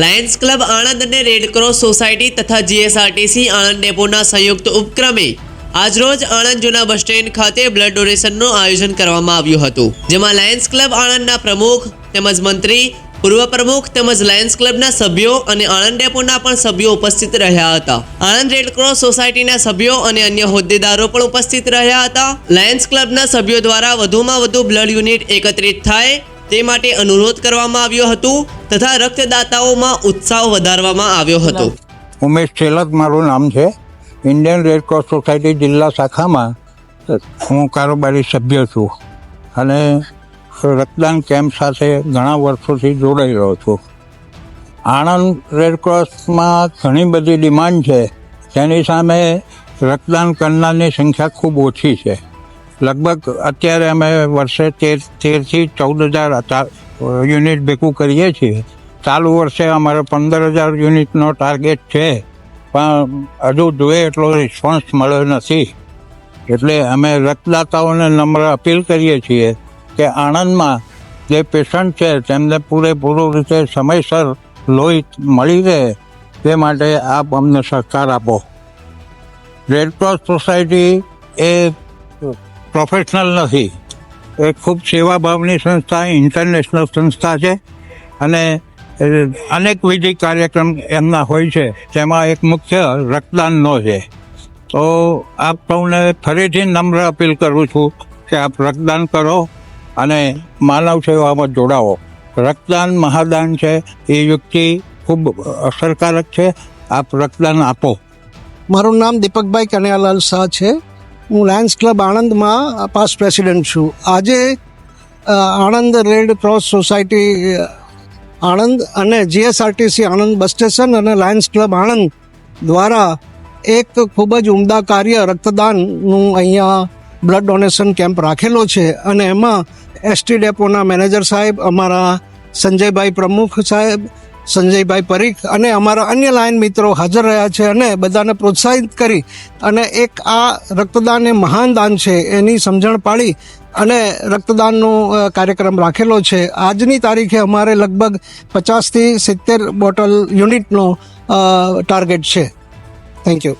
Lions club Anand અને Red Cross society તથા GSRTC Anand ડેપોના સંયુક્ત ઉપક્રમે આજરોજ આણંદ જૂના બસ સ્ટેન્ડ ખાતે બ્લડ ડોનેશનનું આયોજન કરવામાં આવ્યું હતું, જેમાં લાયન્સ ક્લબ આણંદના પ્રમુખ તેમજ મંત્રી, પૂર્વ પ્રમુખ તેમજ લાયન્સ ક્લબના સભ્યો અને આણંદ ડેપોના પણ સભ્યો ઉપસ્થિત રહ્યા હતા. આણંદ રેડક્રોસ સોસાયટીના સભ્યો અને અન્ય હોદ્દેદારો પણ ઉપસ્થિત રહ્યા હતા. લાયન્સ ક્લબના સભ્યો દ્વારા વધુમાં વધુ બ્લડ યુનિટ એકત્રિત થાય તે માટે અનુરોધ કરવામાં આવ્યો હતો. તથા રક્તદાતાઓમાં ઉત્સાહ વધારવામાં આવ્યો હતો. ઉમેશ છેલત મારું નામ છે. ઇન્ડિયન રેડ ક્રોસ સોસાયટી જિલ્લા શાખામાં હું કારોબારી સભ્ય છું અને રક્તદાન કેમ્પ સાથે ઘણા વર્ષોથી જોડાયેલો છું. આણંદ રેડ ક્રોસમાં ઘણી બધી ડિમાન્ડ છે. તેની સામે રક્તદાન કરનારની સંખ્યા ખૂબ ઓછી છે. લગભગ અત્યારે અમે વર્ષે તેર તેરથી ચૌદ હજાર યુનિટ ભેગું કરીએ છીએ. ચાલુ વર્ષે અમારે પંદર હજાર યુનિટનો ટાર્ગેટ છે. પણ હજુ જોઈએ એટલો રિસ્પોન્સ મળ્યો નથી. એટલે અમે રક્તદાતાઓને નમ્ર અપીલ કરીએ છીએ કે આણંદમાં જે પેશન્ટ છે, તેમને પૂરેપૂરું રીતે સમયસર લોહી મળી રહે તે માટે આપ અમને સહકાર આપો. રેડક્રોસ સોસાયટી એ પ્રોફેશનલ નથી. એ ખૂબ સેવાભાવની સંસ્થા ઇન્ટરનેશનલ સંસ્થા છે. અને અનેક અનેકવિધિ કાર્યક્રમ એમના હોય છે. તેમાં એક મુખ્ય રક્તદાનનો છે. તો આપ સૌને ફરીથી નમ્ર અપીલ કરું છું કે આપ રક્તદાન કરો અને માનવ સેવામાં જોડાઓ રક્તદાન મહાદાન છે. એ યુક્તિ ખૂબ અસરકારક છે. આપ રક્તદાન આપો. મારું નામ દીપકભાઈ કનૈયાલાલ શાહ છે. હું લાયન્સ ક્લબ આણંદમાં પાસ્ટ પ્રેસિડેન્ટ છું. આજે Anand red cross society Anand અને જીએસઆરટીસી આણંદ બસ સ્ટેશન અને લાયન્સ ક્લબ આણંદ દ્વારા એક ખૂબ જ ઉમદા કાર્ય રક્તદાનનું અહીંયા બ્લડ ડોનેશન કેમ્પ રાખેલો છે અને એમાં એસટી ડેપોના મેનેજર સાહેબ, અમારા સંજયભાઈ પ્રમુખ સાહેબ સંજયભાઈ પરીખ અને અમારા અન્ય લાયન મિત્રો હાજર રહ્યા છે અને બધાને પ્રોત્સાહિત કરી અને એક આ રક્તદાન એ મહાન દાન છે એની સમજણ પાડી અને રક્તદાનનો કાર્યક્રમ રાખેલો છે. આજની તારીખે અમારે લગભગ પચાસથી સિત્તેર બોટલ યુનિટનો ટાર્ગેટ છે. Thank you.